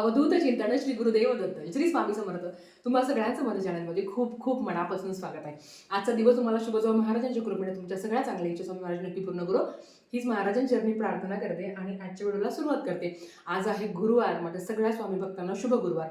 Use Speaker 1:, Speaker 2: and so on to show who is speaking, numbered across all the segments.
Speaker 1: अवधूत चिंतन श्री गुरुदेव दत्त. श्री स्वामी समर्थ. तुम्हाला सगळ्यांचं माझ्या चॅनलमध्ये खूप खूप मनापासून स्वागत आहे. आजचा दिवस तुम्हाला शुभजाव महाराजांच्या कृपेने तुमच्या सगळ्या चांगल्या इच्छा स्वामी महाराज नक्की पूर्ण करू. हीच महाराजांचरणी प्रार्थना करते आणि आजच्या व्हिडिओला सुरुवात करते. आज आहे गुरुवार. माझ्या सगळ्या स्वामी भक्तांना शुभ गुरुवार.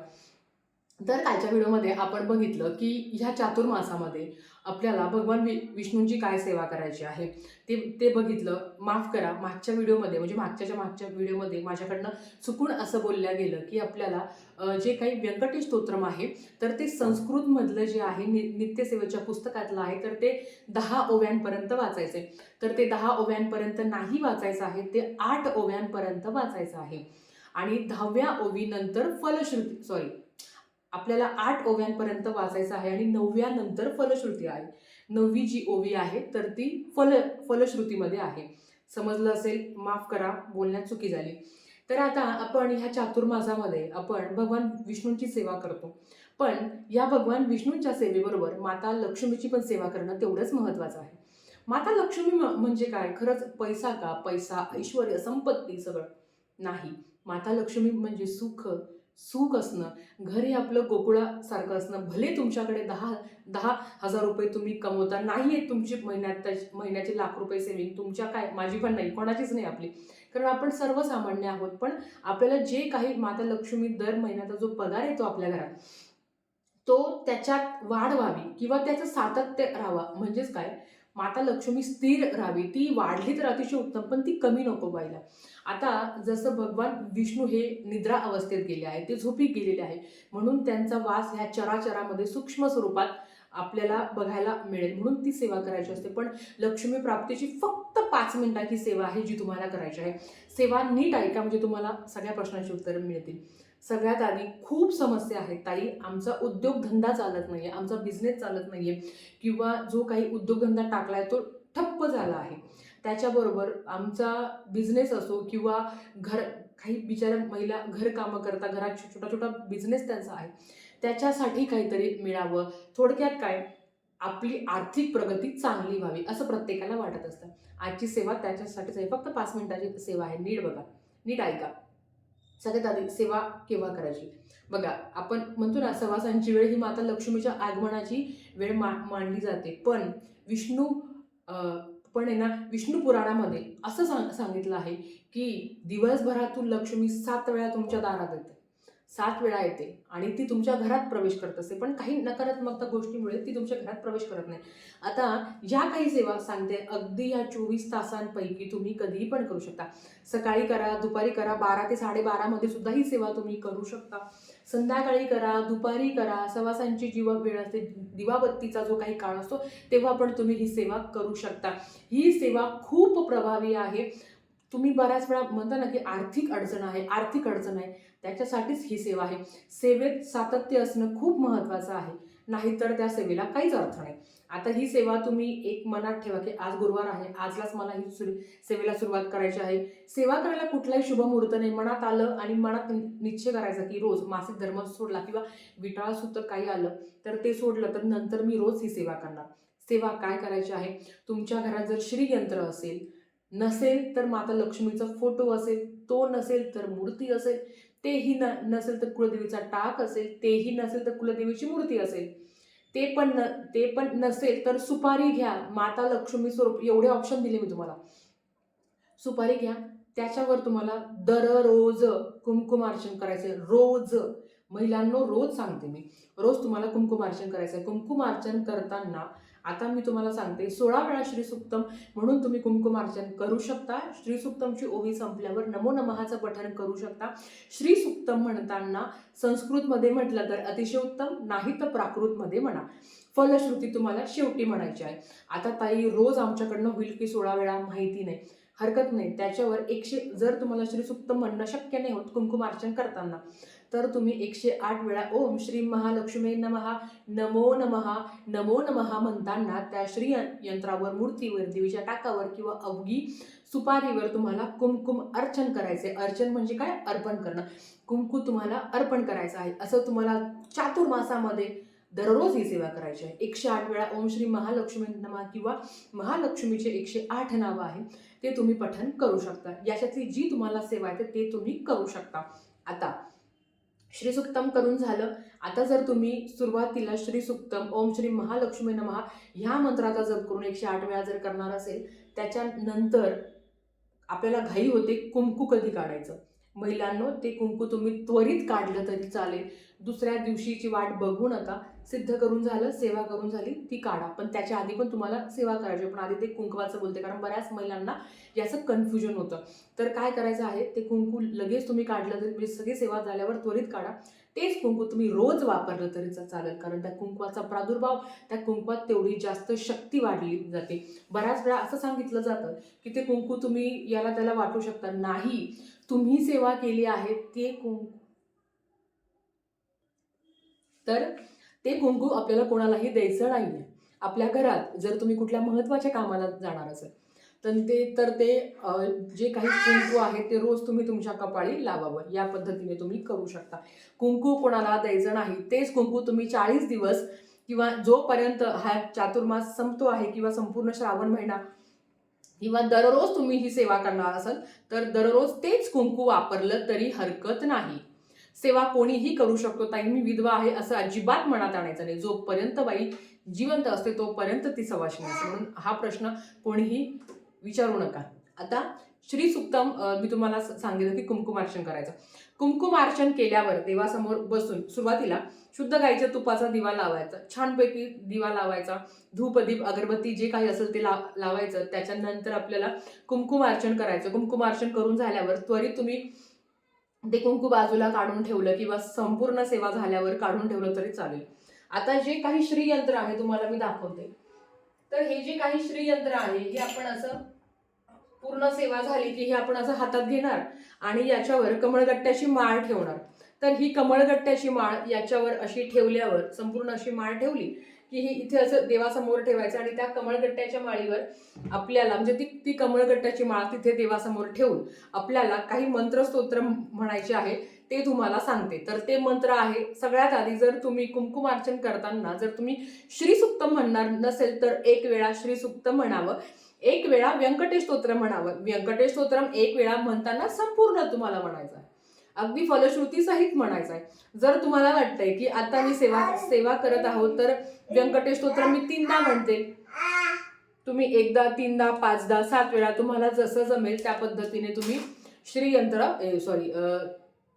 Speaker 1: तर कालच्या व्हिडिओमध्ये आपण बघितलं की ह्या चातुर्मासामध्ये आपल्याला भगवान वि विष्णूंची काय सेवा करायची आहे? ते ते बघितलं. माफ करा मागच्या व्हिडिओमध्ये म्हणजे मागच्याच्या मागच्या व्हिडिओमध्ये माझ्याकडनं चुकून असं बोलल्या गेलं की आपल्याला जे काही व्यंकटेश स्तोत्रम आहे तर ते संस्कृतमधलं जे आहे नि नित्यसेवेच्या पुस्तकातलं आहे तर ते दहा ओव्यांपर्यंत वाचायचे तर ते दहा ओव्यांपर्यंत नाही वाचायचं आहे ते आठ ओव्यांपर्यंत वाचायचं आहे. आणि दहाव्या ओवीनंतर फलश्रुती सॉरी आपल्याला आठ ओव्यांपर्यंत वाचायचं आहे आणि नवव्या नंतर फलश्रुती आहे. नववी जी ओवी आहे तर ती फल फलश्रुतीमध्ये आहे. समजलं असेल? माफ करा बोलण्यात चुकी झाली. तर आता आपण ह्या चातुर्मासामध्ये आपण भगवान विष्णूंची सेवा करतो. पण या भगवान विष्णूंच्या सेवेबरोबर माता लक्ष्मीची पण सेवा करणं तेवढंच महत्त्वाचं आहे. माता लक्ष्मी म- म्हणजे काय? खरंच पैसा का? पैसा ऐश्वर संपत्ती सगळं. नाही. माता लक्ष्मी म्हणजे सुख सुख असणं घरी आपलं गोकुळासारखं असणं भले तुमच्याकडे दहा दहा हजार रुपये तुम्ही कमवता नाही आहेत तुमची महिन्यात महिन्याचे लाख रुपये सेविंग तुमच्या काय माझी पण नाही कोणाचीच नाही आपली. कारण आपण सर्वसामान्य आहोत पण आपल्याला जे काही माता लक्ष्मी दर महिन्याचा जो पगार येतो आपल्या घरात तो त्याच्यात वाढ व्हावी किंवा त्याचं सातत्य राहावा. म्हणजेच काय? माता लक्ष्मी स्थिर राहावी. ती वाढली तर अतिशय उत्तम पण ती कमी नको व्हायला. आता जसं भगवान विष्णू हे निद्रा अवस्थेत गेले आहे ते झोपी गेलेले आहे म्हणून त्यांचा वास ह्या चराचरामध्ये सूक्ष्म स्वरूपात आपल्याला बघायला मिळेल म्हणून ती सेवा करायची असते. पण लक्ष्मी प्राप्तीची फक्त पाच मिनिटाची सेवा आहे जी तुम्हाला करायची आहे. सेवा नीट ऐका म्हणजे तुम्हाला सगळ्या प्रश्नांची उत्तरं मिळतील. सगळ्यात आधी खूप समस्या आहेत. ताई आमचा उद्योगधंदा चालत नाही आहे आमचा बिझनेस चालत नाही आहे किंवा जो काही उद्योगधंदा टाकला आहे तो ठप्प झाला आहे. त्याच्याबरोबर आमचा बिझनेस असो किंवा घर काही बिचाऱ्या महिला घरकामं करता घरात छोटा छोटा बिझनेस त्यांचा आहे. त्याच्यासाठी काहीतरी मिळावं. थोडक्यात काय? आपली आर्थिक प्रगती चांगली व्हावी असं प्रत्येकाला वाटत असतं. आजची सेवा त्याच्यासाठीच आहे. फक्त पाच मिनिटाची सेवा आहे. नीट बघा. नीट ऐका. सगळ्यात आधी सेवा केव्हा करायची? बघा आपण म्हणतो ना सवासांची वेळ ही माता लक्ष्मीच्या आगमनाची वेळ मा मांडली जाते. पण विष्णू पण आहे ना विष्णू पुराणामध्ये असं सांग सांगितलं आहे की दिवसभरातून लक्ष्मी सात वेळा तुमच्या दारात येते. सात वेळा येते आणि ती तुमच्या घरात प्रवेश करत असते. पण काही नकारात्मकता गोष्टीमुळे ती तुमच्या घरात प्रवेश करत नाही. आता ह्या काही सेवा सांगते अगदी या चोवीस तासांपैकी तुम्ही कधीही पण करू शकता. सकाळी करा दुपारी करा बारा ते साडेबारामध्ये सुद्धा ही सेवा तुम्ही करू शकता. संध्याकाळी करा दुपारी करा. सवासांची जीवा वेळ असते दिवाबत्तीचा जो काही काळ असतो तेव्हा पण तुम्ही ही सेवा करू शकता. ही सेवा खूप प्रभावी आहे. तुम्ही बऱ्याच वेळा म्हणता ना की आर्थिक अडचण आहे आर्थिक अडचण आहे. त्याच्यासाठीच ही सेवा आहे. सेवेत सातत्य असणं खूप महत्त्वाचं आहे. नाहीतर त्या सेवेला काहीच अर्थ नाही. आता ही सेवा तुम्ही एक मनात ठेवा की आज गुरुवार आहे आजलाच मला ही सुरू सेवेला सुरुवात करायची आहे. सेवा करायला कुठलाही शुभ मुहूर्त नाही. मनात आलं आणि मनात निश्चय करायचा की रोज मासिक धर्म सोडला किंवा विटाळासुद्धा सूत्र काही आलं तर ते सोडलं तर नंतर मी रोज ही सेवा करणार. सेवा काय करायची आहे? तुमच्या घरात जर श्रीयंत्र असेल नसेल तर माता लक्ष्मीचा फोटो असेल तो नसेल तर मूर्ती असेल तेही न नसेल तर कुलदेवीचा टाक असेल तेही नसेल तर कुलदेवीची मूर्ती असेल. ते पण न ते पण नसेल तर सुपारी घ्या माता लक्ष्मी स्वरूप एवढे ऑप्शन दिले मी तुम्हाला. सुपारी घ्या त्याच्यावर तुम्हाला दररोज कुमकुमार्चन करायचं रोज. महिलांनो रोज सांगते मी. रोज तुम्हाला कुमकुमार्चन करायचं आहे कुमकुमार्चन करताना आता मी तुम्हाला सांगते सोळा वेळा श्रीसुक्तम म्हणून तुम्ही कुंकुमार्चन करू शकता. श्रीसुक्तमची ओवी संपल्यावर नमो नमहाचं पठन करू शकता. श्रीसुक्तम म्हणताना संस्कृतमध्ये म्हटलं तर अतिशय उत्तम नाही तर प्राकृतमध्ये म्हणा. फलश्रुती तुम्हाला शेवटी म्हणायची आहे. आता ताई रोज आमच्याकडनं होईल की सोळा वेळा माहिती नाही. हरकत नाही. त्याच्यावर एकशे जर तुम्हाला श्रीसुक्त म्हणणं शक्य नाही होत कुंकुमार्चन करताना तर तुम्ही एकशे आठ वेळा ओम श्री महालक्ष्मी नमहा नमो नमहा नमो नमहा म्हणताना त्या श्री यंत्रावर मूर्तीवर देवीच्या टाकावर किंवा अवघी सुपारीवर तुम्हाला कुमकुम अर्चन करायचे. अर्चन म्हणजे काय? अर्पण करणं. कुमकुम तुम्हाला अर्पण करायचं आहे. असं तुम्हाला चातुर्मासामध्ये दररोज ही सेवा करायची आहे. एकशे आठ वेळा ओम श्री महालक्ष्मी नमा किंवा महालक्ष्मीचे एकशे आठ नावं आहे ते तुम्ही पठन करू शकता. याच्यातली जी तुम्हाला सेवा आहे ते तुम्ही करू शकता. आता श्रीसुक्तम करून झालं. आता जर तुम्ही सुरुवातीला श्रीसुक्तम ओम श्री महालक्ष्मी नमहा ह्या मंत्राचा जप करून एकशे आठ वेळा जर करणार असेल त्याच्यानंतर आपल्याला घाई होते कुंकू कधी काढायचं? महिलांनो ते कुंकू तुम्ही त्वरित काढलं तरी चालेल. दुसऱ्या दिवशीची वाट बघू नका. सिद्ध करून झालं सेवा करून झाली ती काढा. पण त्याच्या आधी पण तुम्हाला सेवा करायची पण आधी ते कुंकवाचं बोलते कारण बऱ्याच महिलांना याचं कन्फ्युजन होतं. तर काय करायचं आहे? ते कुंकू लगेच तुम्ही काढलं तरी म्हणजे सगळी सेवा झाल्यावर त्वरित काढा. तेच कुंकू तुम्ही रोज वापरलं तरी चालेल कारण त्या कुंकवाचा प्रादुर्भाव त्या कुंकवात तेवढी जास्त शक्ती वाढली जाते. बऱ्याच वेळा असं सांगितलं जातं की ते कुंकू तुम्ही याला त्याला वाटू शकता नाही. तुम्ही सेवा केली आहे ते कुंकू तर ते कुंकू आपल्याला कोणालाही द्यायचं नाही आहे आपल्या घरात जर तुम्ही कुठल्या महत्त्वाच्या कामाला जाणार असेल तर ते तर ते जे काही कुंकू आहे ते रोज तुम्ही तुमच्या कपाळी लावावं. या पद्धतीने तुम्ही करू शकता. कुंकू कोणाला द्यायचं नाही. तेच कुंकू तुम्ही चाळीस दिवस किंवा जोपर्यंत हा चातुर्मास संपतो आहे किंवा संपूर्ण श्रावण महिना किंवा दररोज तुम्ही ही सेवा करणार असाल तर दररोज तेच कुंकू वापरलं तरी हरकत नाही. सेवा कोणीही करू शकतो ताई. मी विधवा आहे असं अजिबात मनात आणायचं नाही. जोपर्यंत बाई जिवंत असते तोपर्यंत ती सवाशिनी असते. म्हणून हा प्रश्न कोणीही विचारू नका. आता श्री सुक्तम मी तुम्हाला सांगितलं की कुंकुमार्चन करायचं. कुंकुमार्चन केल्यावर देवासमोर बसून सुरुवातीला शुद्ध गाईच्या तुपाचा दिवा लावायचा छानपैकी दिवा लावायचा धूप दीप अगरबत्ती जे काही असेल ते लाव लावायचं. त्याच्यानंतर आपल्याला कुंकुमार्चन करायचं. कुंकुमार्चन करून झाल्यावर त्वरित तुम्ही ते कुंकू बाजूला काढून ठेवलं किंवा संपूर्ण सेवा झाल्यावर काढून ठेवलं तरी चालेल. आता जे काही श्रीयंत्र आहे तुम्हाला मी दाखवते. तर हे जे काही श्रीयंत्र आहे हे आपण असं पूर्ण सेवा झाली की हे आपण असं हातात घेणार आणि याच्यावर कमळगट्ट्याची माळ ठेवणार. तर ही कमळगट्ट्याची माळ याच्यावर अशी ठेवल्यावर संपूर्ण अशी माळ ठेवली की ही इथे असं देवासमोर ठेवायचं आणि त्या कमळगट्ट्याच्या माळीवर आपल्याला म्हणजे ती ती कमळगट्ट्याची माळ तिथे देवासमोर ठेवून आपल्याला काही मंत्रस्तोत्र म्हणायचे आहे ते तुम्हाला सांगते. तर ते मंत्र आहे सगळ्यात आधी जर तुम्ही कुंकुमार्चन करताना जर तुम्ही श्रीसुक्त म्हणणार नसेल तर एक वेळा श्रीसुक्त म्हणावं. एक वेळा व्यंकटेश स्तोत्र म्हणावं. व्यंकटेश स्तोत्रम एक वेळा म्हणताना संपूर्ण तुम्हाला म्हणायचं आहे अगदी फलश्रुती सहित म्हणायचं आहे जर तुम्हाला वाटतंय की आता मी सेवा सेवा करत आहोत तर व्यंकटेश स्तोत्र मी तीनदा म्हणते. तुम्ही एकदा तीनदा पाचदा सात वेळा तुम्हाला जसं जमेल त्या पद्धतीने तुम्ही श्रीयंत्र सॉरी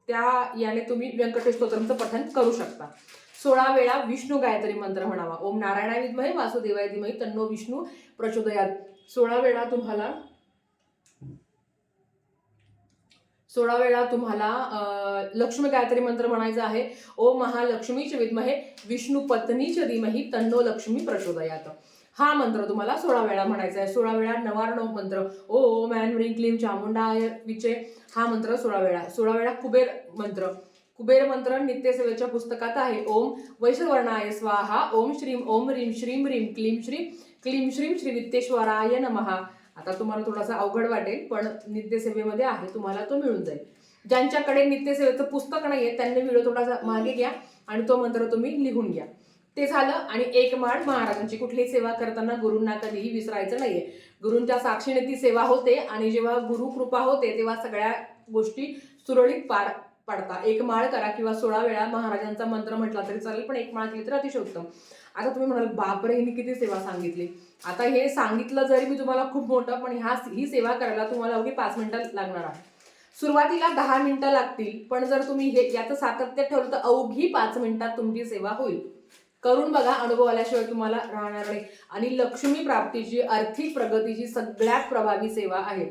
Speaker 1: त्या याने तुम्ही व्यंकटेश स्तोत्रमचं पठण करू शकता. सोळा वेळा विष्णू गायत्री मंत्र म्हणावा. ओम नारायणा विद्महे वासुदेवाय धीमही तन्नो विष्णू प्रचोदयात. सोळा वेळा तुम्हाला सोळा वेळा तुम्हाला लक्ष्मी गायत्री मंत्र म्हणायचा आहे. ओम महालक्ष्मीच विद्महे विष्णू पत्नीच धीमही तन्नो लक्ष्मी प्रचोदयात. हा मंत्र तुम्हाला सोळा वेळा म्हणायचा आहे. सोळा वेळा नवार्णव मंत्र. ओम मॅन व्रिंग क्लीम चामुंडाय विचे. हा मंत्र सोळा वेळा सोळा वेळा कुबेर मंत्र. कुबेर मंत्र नित्यसेवेच्या पुस्तकात आहे. ओम वैश्वर्णाय स्वाहा. ओम श्रीम ओम रीम श्रीम रीम क्लीम श्रीम क्लीम श्रीम श्री वित्तेश्वराय नमहा आता तुम्हाला थोडासा अवघड वाटेल पण नित्यसेवेमध्ये आहे तुम्हाला तो मिळून जाईल. ज्यांच्याकडे नित्यसेवेचं पुस्तक नाहीये त्यांनी व्हिडिओ थोडासा मागे घ्या आणि तो मंत्र तुम्ही लिहून घ्या. ते झालं आणि एक माळ महाराजांची कुठलीही सेवा करताना गुरूंना कधीही विसरायचं नाहीये. गुरूंच्या साक्षीने ती सेवा होते आणि जेव्हा गुरु कृपा होते तेव्हा सगळ्या गोष्टी सुरळीत पार पडता. एक माळ करा किंवा सोळा वेळा महाराजांचा मंत्र म्हटला तरी चालेल पण एक माळ केली तर अतिशय उत्तम. आता तुम्ही म्हणाल बापरे हिने किती सेवा सांगितली. आता हे सांगितलं जरी मी तुम्हाला खूप मोठं पण ह्या ही सेवा करायला तुम्हाला अवघी पाच मिनिटं लागणार आहे सुरुवातीला दहा मिनिटं लागतील पण जर तुम्ही हे याचं सातत्य ठेवलं तर अवघी पाच मिनिटात तुमची सेवा होईल. करून बघा अनुभव आल्याशिवाय तुम्हाला राहणार नाही. आणि लक्ष्मी प्राप्तीची आर्थिक प्रगतीची सगळ्यात प्रभावी सेवा आहे.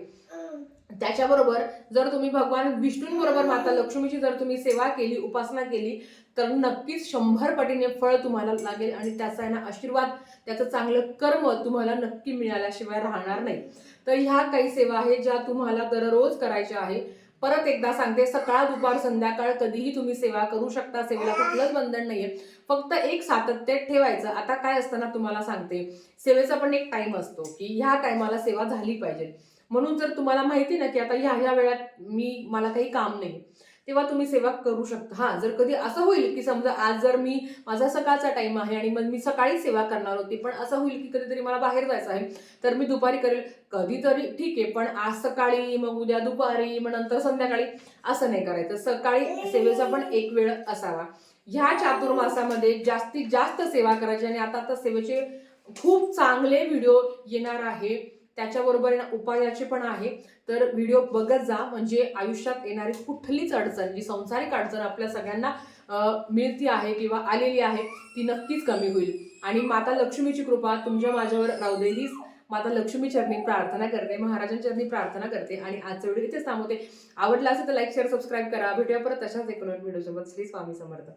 Speaker 1: त्याच्याबरोबर जर तुम्ही भगवान विष्णूंबरोबर माता लक्ष्मीची जर तुम्ही सेवा केली उपासना केली तर नक्कीच शंभर पटीने फळ तुम्हाला लागेल आणि त्याचा आहे ना आशीर्वाद त्याचं चांगलं कर्म तुम्हाला नक्की मिळाल्याशिवाय राहणार नाही. तर ह्या काही सेवा आहेत ज्या तुम्हाला दररोज करायच्या आहे. परत एकदा सांगते सकाळ दुपार संध्याकाळ कधीही तुम्ही सेवा करू शकता. सेवेला कुठलंच बंधन नाहीये. फक्त एक सातत्य ठेवायचं. आता काय असताना तुम्हाला सांगते सेवेचा पण एक टाइम असतो की ह्या टायमाला सेवा झाली पाहिजे. म्हणून जर तुम्हाला माहिती ना की आता ह्या ह्या वेळात मी मला काही काम नाही तेव्हा तुम्ही सेवा करू शकता. हा जर कधी असं होईल की समजा आज जर मी माझा सकाळचा टाइम आहे आणि मग मी सकाळी सेवा करणार होती पण असं होईल की कधीतरी मला बाहेर जायचं आहे तर मी दुपारी करेल. कधीतरी ठीक आहे पण आज सकाळी मग उद्या दुपारी मग नंतर संध्याकाळी असं नाही करायचं. सकाळी सेवेचा पण एक वेळ असावा. ह्या चातुर्मासामध्ये जास्तीत जास्त सेवा करायची आणि आता आता सेवेचे खूप चांगले व्हिडिओ येणार आहे. त्याच्याबरोबर ना उपायाचे पण आहे. तर व्हिडिओ बघत जा म्हणजे आयुष्यात येणारी कुठलीच अडचण जी संसारिक अडचण आपल्या सगळ्यांना मिळती आहे किंवा आलेली आहे ती नक्कीच कमी होईल. आणि माता लक्ष्मीची कृपा तुमच्या माझ्यावर राहू दे. हीच माता लक्ष्मी चरणी प्रार्थना करते महाराजांचरणी प्रार्थना करते. आणि आजचं व्हिडिओ इथेच थांबवते. आवडला असेल तर लाईक शेअर सबस्क्राईब करा. भेटूया परत तशाच एक व्हिडिओसोबत. श्री स्वामी समर्थ.